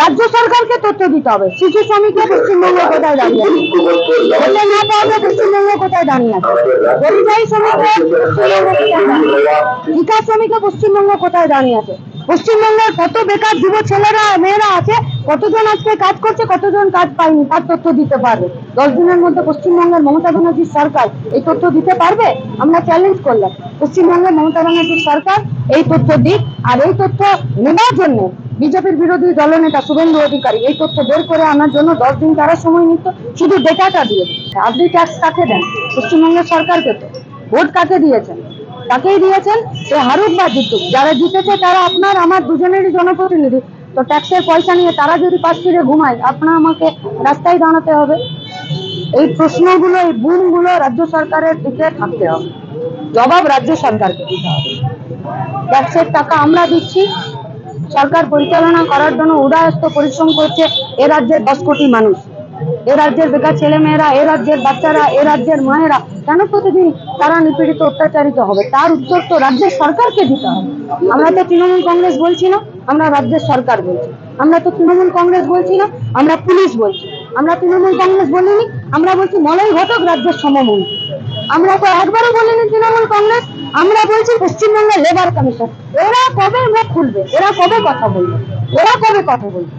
রাজ্য সরকারকে তথ্য দিতে হবে। শিশু শ্রমিকরা পশ্চিমবঙ্গ কোথায় দাঁড়িয়ে না পাওয়া পরিযায়ী শ্রমিকরা পশ্চিমবঙ্গ কোথায় দাঁড়িয়ে আছে? ঠিকা শ্রমিকরা পশ্চিমবঙ্গ কোথায় দাঁড়িয়ে আছে? পশ্চিমবঙ্গের কত বেকার যুব ছেলেরা, মেয়েরা আছে? কতজন আজকে কাজ করছে, কতজন কাজ পায়নি, তার তথ্য দিতে পারবে। দশ দিনের মধ্যে পশ্চিমবঙ্গের মমতা ব্যানার্জির সরকার এই তথ্য দিতে পারবে? আমরা চ্যালেঞ্জ করলাম। পশ্চিমবঙ্গের মমতা ব্যানার্জির সরকার এই তথ্য দিক, আর এই তথ্য নেওয়ার জন্য বিজেপির বিরোধী দলনেতা শুভেন্দু অধিকারী এই তথ্য বের করে আনার জন্য দশ দিন তারা সময় নিত, শুধু ডেটাটা দিয়ে। আপনি ট্যাক্স কাকে দেন? পশ্চিমবঙ্গের সরকারকে তো। ভোট কাকে দিয়েছেন? তাকেই দিয়েছেন? সে হারুক বা জিতুক। যারা জিতেছে তারা আপনার, আমার দুজনেরই জনপ্রতিনিধি। তো ট্যাক্সের পয়সা নিয়ে তারা যদি পাশ ফিরে ঘুমায়, আপনার আমাকে রাস্তায় দাঁড়াতে হবে। এই প্রশ্নগুলো, এই বুমগুলো রাজ্য সরকারের দিকে থাকতে হবে। জবাব রাজ্য সরকারকে দিতে হবে। ট্যাক্সের টাকা আমরা দিচ্ছি। সরকার পরিচালনা করার জন্য উদয়স্ত পরিশ্রম করছে এ রাজ্যের দশ কোটি মানুষ। এ রাজ্যের বেকার ছেলে মেয়েরা এ রাজ্যের বাচ্চারা, এ রাজ্যের মায়েরা, কেন প্রতিদিন তারা নিপীড়িত অত্যাচারিত হবে? তার উত্তর তো রাজ্যের সরকারকে দিতে হবে। আমরা তো তৃণমূল কংগ্রেস বলছি না। আমরা রাজ্যের সরকার বলছি। আমরা তো তৃণমূল কংগ্রেস বলছি না, আমরা পুলিশ বলছি। আমরা তৃণমূল কংগ্রেস বলিনি, আমরা বলছি মলয় ঘটক রাজ্যের সমমন্ত্রী আমরা তো একবারও বলিনি তৃণমূল কংগ্রেস, আমরা বলছি পশ্চিমবঙ্গের লেবার কমিশন এরা কবে আমরা খুলবে? এরা কবে কথা বলবে? এরা কবে কথা বলবে?